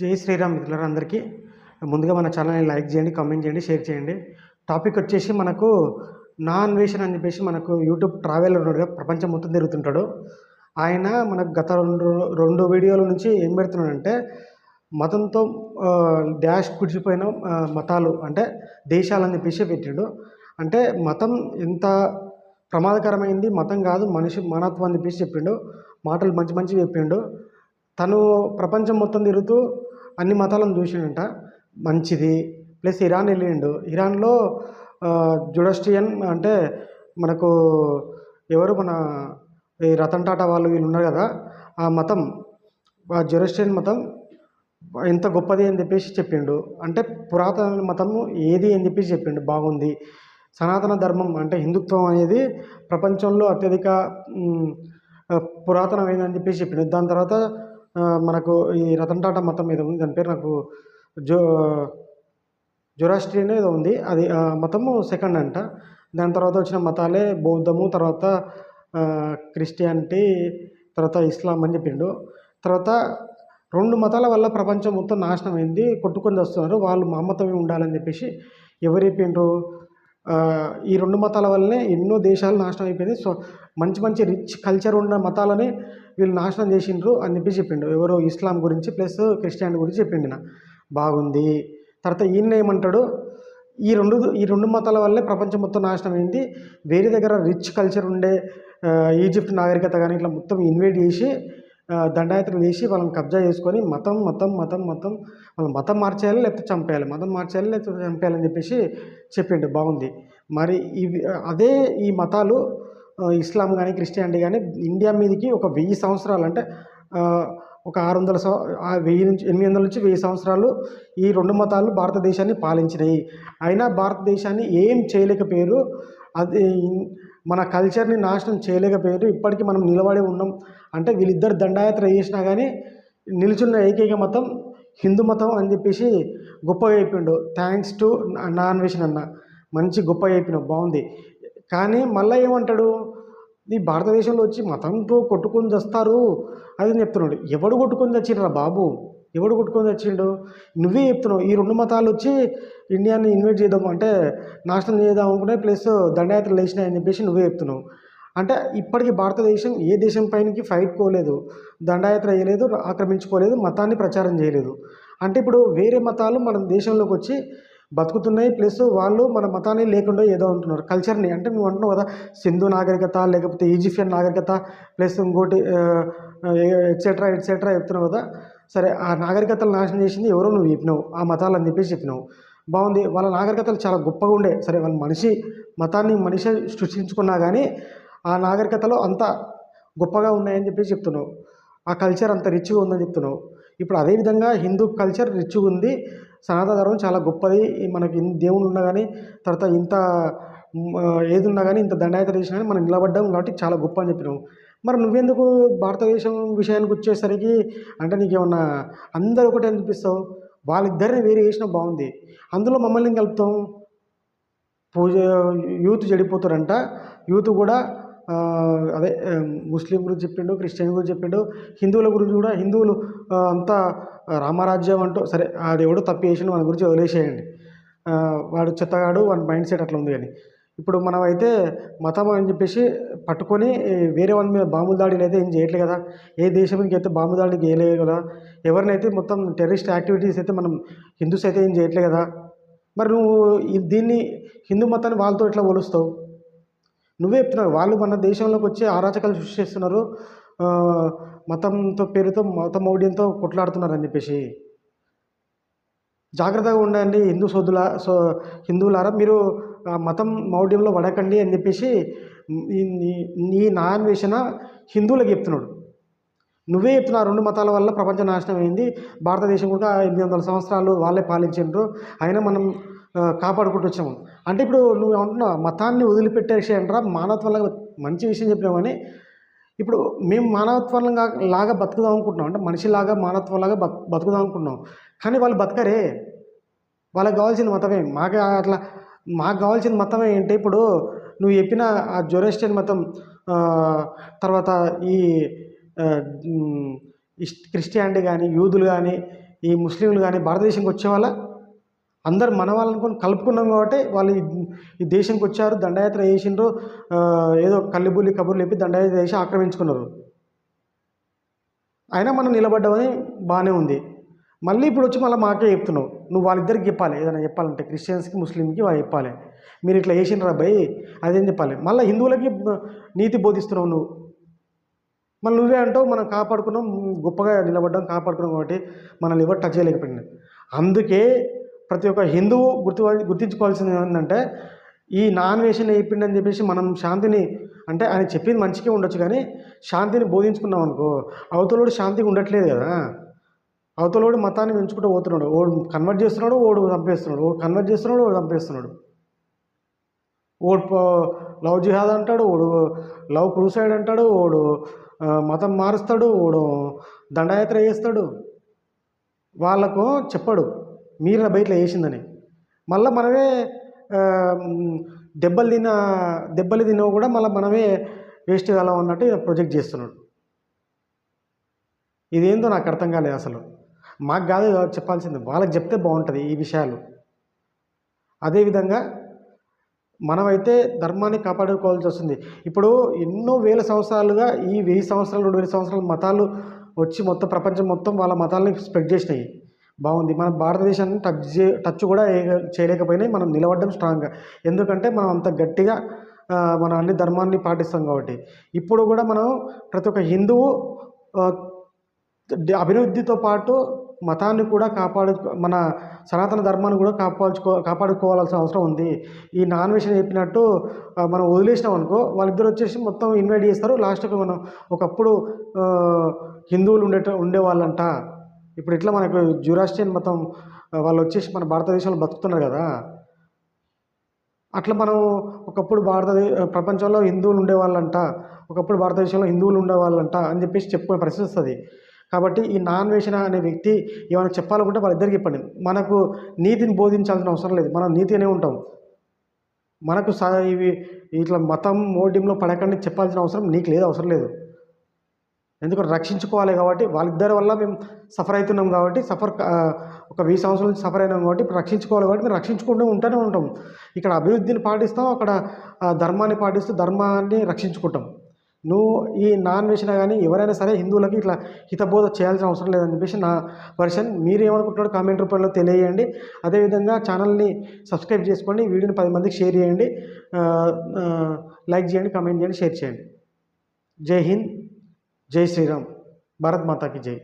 జై శ్రీరామ్ మిత్రులారా అందరికీ ముందుగా మన ఛానల్ని లైక్ చేయండి కామెంట్ చేయండి షేర్ చేయండి. టాపిక్ వచ్చేసి మనకు నా అన్వేషణ అని చెప్పేసి మనకు యూట్యూబ్ ట్రావెలర్ ఉన్నాడుగా ప్రపంచం మొత్తం తిరుగుతుంటాడు. ఆయన మనకు గత రెండు రెండు వీడియోల నుంచి ఏం పెడుతున్నాడంటే మతంతో డాష్ కుడిచిపోయిన మతాలు అంటే దేశాలని చెప్పేసి పెట్టాడు. అంటే మతం ఎంత ప్రమాదకరమైంది మతం కాదు మనిషి మానత్వం అని చెప్పేసి చెప్పిండు. మాటలు మంచి మంచి చెప్పిండు. తను ప్రపంచం మొత్తం తిరుగుతూ అన్ని మతాలను చూసిండంట. మంచిది. ప్లస్ ఇరాన్ వెళ్ళిండు. ఇరాన్లో జుడస్టియన్ అంటే మనకు ఎవరు మన ఈ రతన్ టాటా వాళ్ళు వీళ్ళు ఉన్నారు కదా ఆ మతం ఆ జుడస్టియన్ మతం ఎంత గొప్పది అని చెప్పేసి చెప్పిండు. అంటే పురాతన మతము ఏది అని చెప్పేసి చెప్పిండు. బాగుంది. సనాతన ధర్మం అంటే హిందుత్వం అనేది ప్రపంచంలో అత్యధిక పురాతనమైనది అని పురాతనమైందని చెప్పేసి చెప్పిండు. దాని తర్వాత మనకు ఈ రతన్ టాటా మతం ఏదో ఉంది. దాని పేరు నాకు జో జొరాస్ట్రియన్ ఏదో ఉంది. అది మతము సెకండ్ అంట. దాని తర్వాత వచ్చిన మతాలే బౌద్ధము తర్వాత క్రిస్టియానిటీ తర్వాత ఇస్లాం అని చెప్పిండు. తర్వాత రెండు మతాల వల్ల ప్రపంచం మొత్తం నాశనం అయింది. కొట్టుకొని వస్తున్నారు. వాళ్ళు మా మతమే ఉండాలని చెప్పేసి ఎవరు చెప్పిండ్రు? ఈ రెండు మతాల వల్లనే ఎన్నో దేశాలు నాశనం అయిపోయింది సో మంచి మంచి రిచ్ కల్చర్ ఉన్న మతాలని వీళ్ళు నాశనం చేసిండ్రు అని చెప్పి చెప్పిండు. ఎవరో ఇస్లాం గురించి ప్లస్ క్రిస్టియానిటీ గురించి చెప్పిండు నా బాగుంది. తర్వాత ఈయన ఏమంటాడు? ఈ రెండు ఈ రెండు మతాల వల్లే ప్రపంచం మొత్తం నాశనం అయింది. వేరే దగ్గర రిచ్ కల్చర్ ఉండే ఈజిప్ట్ నాగరికత కానీ ఇట్లా మొత్తం ఇన్వైట్ చేసి దండయాత్ర వేసి వాళ్ళని కబ్జా చేసుకొని మతం మతం మతం మతం వాళ్ళ మతం మార్చేయాలి లేకపోతే చంపేయాలి. మతం మార్చేయాలి లేకపోతే చంపేయాలని చెప్పేసి చెప్పిండు. బాగుంది. మరి ఇవి అదే ఈ మతాలు ఇస్లాం కానీ క్రిస్టియానిటీ కానీ ఇండియా మీదకి ఒక వెయ్యి సంవత్సరాలు అంటే ఒక ఆరు వందల వెయ్యి నుంచి ఎనిమిది వందల నుంచి వెయ్యి సంవత్సరాలు ఈ రెండు మతాలు భారతదేశాన్ని పాలించినాయి. అయినా భారతదేశాన్ని ఏం చేయలేకపోయారు. అది మన కల్చర్ని నాశనం చేయలేకపోయారు. ఇప్పటికీ మనం నిలబడి ఉన్నాం. అంటే వీళ్ళిద్దరు దండయాత్ర చేసినా కానీ నిలుచున్న ఏకైక మతం హిందూ మతం అని చెప్పేసి గొప్పగా చెప్పిండు. థ్యాంక్స్ టు నాన్ విషన్ అన్న. మంచి గొప్పగా చెప్పినావు బాగుంది. కానీ మళ్ళీ ఏమంటాడు? ఈ భారతదేశంలో వచ్చి మతంతో కొట్టుకొని తెస్తారు అది అని చెప్తున్నాడు. ఎవడు కొట్టుకొని చచ్చిండ్రా బాబు? ఎవడు కొట్టుకొని తెచ్చిండు? నువ్వే చెప్తున్నావు. ఈ రెండు మతాలు వచ్చి ఇండియాని ఇన్వైట్ చేద్దాం అంటే నాశనం చేద్దాం అనుకునే ప్లస్ దండయాత్రలు వేసినాయని చెప్పేసి నువ్వే చెప్తున్నావు. అంటే ఇప్పటికీ భారతదేశం ఏ దేశం పైనకి ఫైట్ కోలేదు దండయాత్ర వేయలేదు ఆక్రమించుకోలేదు మతాన్ని ప్రచారం చేయలేదు. అంటే ఇప్పుడు వేరే మతాలు మన దేశంలోకి వచ్చి బతుకుతున్నాయి ప్లస్ వాళ్ళు మన మతాన్ని లేకుండా ఏదో అంటున్నారు. కల్చర్ని అంటే నువ్వు అంటున్నావు కదా సింధు నాగరికత లేకపోతే ఈజిప్షియన్ నాగరికత ప్లస్ ఇంకోటి ఎట్సెట్రా ఎట్సెట్రా చెప్తున్నావు కదా. సరే ఆ నాగరికతలు నాశనం చేసింది ఎవరో నువ్వు చెప్పినావు ఆ మతాలు అని చెప్పేసి చెప్పినావు. బాగుంది వాళ్ళ నాగరికతలు చాలా గొప్పగా ఉండే. సరే వాళ్ళ మనిషి మతాన్ని మనిషి సృష్టించుకున్నా కానీ ఆ నాగరికతలో అంత గొప్పగా ఉన్నాయని చెప్పేసి చెప్తున్నావు. ఆ కల్చర్ అంత రిచ్గా ఉందని చెప్తున్నావు. ఇప్పుడు అదేవిధంగా హిందూ కల్చర్ రిచ్గా ఉంది. సనాతన ధర్మం చాలా గొప్పది. మనకి దేవుడు ఉన్నా కానీ తర్వాత ఇంత ఏది ఉన్నా కానీ ఇంత దండయాత్ర చేసినా కానీ మనం నిలబడ్డాం కాబట్టి చాలా గొప్ప అని చెప్పినాం మరి నువ్వెందుకు భారతదేశం విషయానికి వచ్చేసరికి అంటే నీకేమన్నా అందరూ ఒకటే అనిపిస్తావు? వాళ్ళిద్దరిని వేరే చేసినా బాగుంది. అందులో మమ్మల్ని కలుపుతాం పూజ యూత్ చెడిపోతారంట. యూత్ కూడా అదే ముస్లిం గురించి చెప్పిండు క్రిస్టియన్ గురించి చెప్పిండు హిందువుల గురించి కూడా హిందువులు అంతా రామరాజ్యం అంటూ సరే ఆడు ఎవడో తప్పు చేసిండు మన గురించి వదిలేసేయండి. వాడు చెత్తగాడు వాడి మైండ్ సెట్ అట్లా ఉంది కానీ. ఇప్పుడు మనం అయితే మతం అని చెప్పేసి పట్టుకొని వేరే వాళ్ళ మీద బాంబుల దాడిని అయితే ఏం చేయట్లేదు కదా. ఏ దేశం మీదకి అయితే బాంబు దాడికి చేయలేదు కదా. ఎవరినైతే మొత్తం టెర్రరిస్ట్ యాక్టివిటీస్ అయితే మనం హిందూస్ అయితే ఏం చేయట్లేదు కదా. మరి నువ్వు దీన్ని హిందూ మతాన్ని వాళ్ళతో ఎట్లా పోలుస్తావు? నువ్వే చెప్తున్నావు వాళ్ళు మన దేశంలోకి వచ్చి అరాచకాలు సృష్టిస్తున్నారు చేస్తున్నారు. మతంతో పేరుతో మత మౌఢ్యంతో కొట్లాడుతున్నారు అని చెప్పేసి. జాగ్రత్తగా ఉండండి హిందూ సోదుల సో హిందువులారా మీరు మతం మౌఢ్యంలో పడకండి అని చెప్పేసి ఈ- నీ- నీ నా అన్వేషణ హిందువులకు చెప్తున్నాడు. నువ్వే చెప్తున్నా రెండు మతాల వల్ల ప్రపంచ నాశనం అయింది. భారతదేశం కూడా ఎనిమిది వందల సంవత్సరాలు వాళ్ళే పాలించిండ్రు. అయినా మనం కాపాడుకుంటూ వచ్చాము. అంటే ఇప్పుడు నువ్వు అంటున్నావు మతాన్ని వదిలిపెట్టేసేయంట్రా మానవత్వంలో మంచి విషయం చెప్పినామని ఇప్పుడు మేము మానవత్వం లాగా బతుకుదాం అనుకుంటున్నాం. అంటే మనిషిలాగా మానవత్వంలాగా బతు బతుకుదాం అనుకుంటున్నాం. కానీ వాళ్ళు బతకరే. వాళ్ళకి కావాల్సిన మతమే. మాకే అట్లా మాకు కావాల్సిన మతమే ఏంటి? ఇప్పుడు నువ్వు చెప్పిన ఆ జొరెస్టియన్ మతం తర్వాత ఈ క్రిస్టియానిటీ కానీ యూదులు కానీ ఈ ముస్లింలు కానీ భారతదేశంకి వచ్చే వాళ్ళ అందరు మన వాళ్ళనుకొని కలుపుకున్నాం కాబట్టి వాళ్ళు ఈ- దేశంకి వచ్చారు దండయాత్ర చేసిండ్రు ఏదో కల్లిబుల్లి కబుర్లు చెప్పి దండయాత్ర చేసి ఆక్రమించుకున్నారు. అయినా మనం నిలబడ్డామని బాగానే ఉంది. మళ్ళీ ఇప్పుడు వచ్చి మళ్ళీ మాకే చెప్తున్నావు. నువ్వు వాళ్ళిద్దరికి చెప్పాలి. ఏదైనా చెప్పాలంటే క్రిస్టియన్స్కి ముస్లింకి వాళ్ళు చెప్పాలి. మీరు ఇట్లా చేసిండ్రు అబ్బాయి అదేం చెప్పాలి? మళ్ళీ హిందువులకి నీతి బోధిస్తున్నావు నువ్వు. మళ్ళీ నువ్వే అంటావు మనం కాపాడుకున్నాం గొప్పగా నిలబడ్డాం కాపాడుకున్నాం కాబట్టి మనల్ని ఎవరు టచ్ చేయలేకపోయింది అందుకే ప్రతి ఒక్క హిందువు గుర్తు గుర్తించుకోవాల్సింది ఏంటంటే ఈ నాన్ వేషన్ అయిపోయిందని చెప్పేసి మనం శాంతిని అంటే ఆయన చెప్పింది మంచిగా ఉండొచ్చు కానీ శాంతిని బోధించుకున్నాం అనుకో అవతలోడు శాంతిగా ఉండట్లేదు కదా. అవతలోడు మతాన్ని పెంచుకుంటూ పోతున్నాడు. ఓడు కన్వర్ట్ చేస్తున్నాడు ఓడు చంపేస్తున్నాడు. ఓడు కన్వర్ట్ చేస్తున్నాడు ఓడు చంపేస్తున్నాడు. ఓడు లవ్ జిహాద్ అంటాడు ఓడు లవ్ క్రూసైడ్ అంటాడు ఓడు మతం మారుస్తాడు ఓడు దండయాత్ర చేస్తాడు. వాళ్ళకు చెప్పడు మీరు బయటలో వేసిందని. మళ్ళీ మనమే దెబ్బలు తిన్న దెబ్బలు తినవు కూడా మళ్ళీ మనమే వేస్ట్ కాలం అన్నట్టు ప్రొజెక్ట్ చేస్తున్నాడు. ఇదేందో నాకు అర్థం కాలేదు అసలు. మాకు కాదు చెప్పాల్సింది. వాళ్ళకి చెప్తే బాగుంటుంది ఈ విషయాలు. అదేవిధంగా మనమైతే ధర్మాన్ని కాపాడుకోవాల్సి వస్తుంది. ఇప్పుడు ఎన్నో వేల సంవత్సరాలుగా ఈ వెయ్యి సంవత్సరాలు రెండు వేల సంవత్సరాలు మతాలు వచ్చి మొత్తం ప్రపంచం మొత్తం వాళ్ళ మతాలని స్ప్రెడ్ చేసినాయి. బాగుంది. మన భారతదేశాన్ని టచ్ చే టచ్ కూడా చేయలేకపోయినాయి. మనం నిలబడడం స్ట్రాంగ్గా ఎందుకంటే మనం అంత గట్టిగా మన అన్ని ధర్మాన్ని పాటిస్తాం కాబట్టి. ఇప్పుడు కూడా మనం ప్రతి ఒక్క హిందువు అభివృద్ధితో పాటు మతాన్ని కూడా కాపాడు మన సనాతన ధర్మాన్ని కూడా కాపాడుకో కాపాడుకోవాల్సిన అవసరం ఉంది. ఈ నాన్ వెజ్ చెప్పినట్టు మనం వదిలేసినాం అనుకో వాళ్ళిద్దరు వచ్చేసి మొత్తం ఇన్వైట్ చేస్తారు. లాస్ట్కి మనం ఒకప్పుడు హిందువులు ఉండే ఉండేవాళ్ళంట. ఇప్పుడు ఇట్లా మనకు జురాస్టియన్ మతం వాళ్ళు వచ్చేసి మన భారతదేశంలో బతుకుతున్నారు కదా. అట్లా మనం ఒకప్పుడు భారతదేశ ప్రపంచంలో హిందువులు ఉండేవాళ్ళంట. ఒకప్పుడు భారతదేశంలో హిందువులు ఉండేవాళ్ళంట అని చెప్పేసి చెప్పుకునే పరిస్థితి వస్తుంది. కాబట్టి ఈ నాన్ వేషణ అనే వ్యక్తి ఏమైనా చెప్పాలనుకుంటే వాళ్ళిద్దరికి చెప్పండి మనకు నీతిని బోధించాల్సిన అవసరం లేదు. మనం నీతినే ఉంటాం. మనకు స ఇవి ఇట్లా మతం మోడ్యంలో పడకండి చెప్పాల్సిన అవసరం నీకు లేదు అవసరం లేదు. ఎందుకంటే రక్షించుకోవాలి కాబట్టి వాళ్ళిద్దరి వల్ల మేము సఫర్ అవుతున్నాం కాబట్టి సఫర్ ఒక వెయ్యి సంవత్సరాల నుంచి సఫర్ అయినాం కాబట్టి రక్షించుకోవాలి కాబట్టి మేము రక్షించుకుంటూ ఉంటూనే ఉంటాం. ఇక్కడ అభివృద్ధిని పాటిస్తాం అక్కడ ధర్మాన్ని పాటిస్తూ ధర్మాన్ని రక్షించుకుంటాం. నువ్వు ఈ నాన్ వేసినా కానీ ఎవరైనా సరే హిందువులకి ఇట్లా హితబోధ చేయాల్సిన అవసరం లేదని చెప్పేసి నా వర్షన్. మీరేమనుకుంటున్నారో కామెంట్ రూపంలో తెలియజేయండి. అదేవిధంగా ఛానల్ని సబ్స్క్రైబ్ చేసుకోండి. వీడియోని పది మందికి షేర్ చేయండి. లైక్ చేయండి కామెంట్ చేయండి షేర్ చేయండి. జై హింద్ జై శ్రీరామ్. భారత్ మాతాకి జై.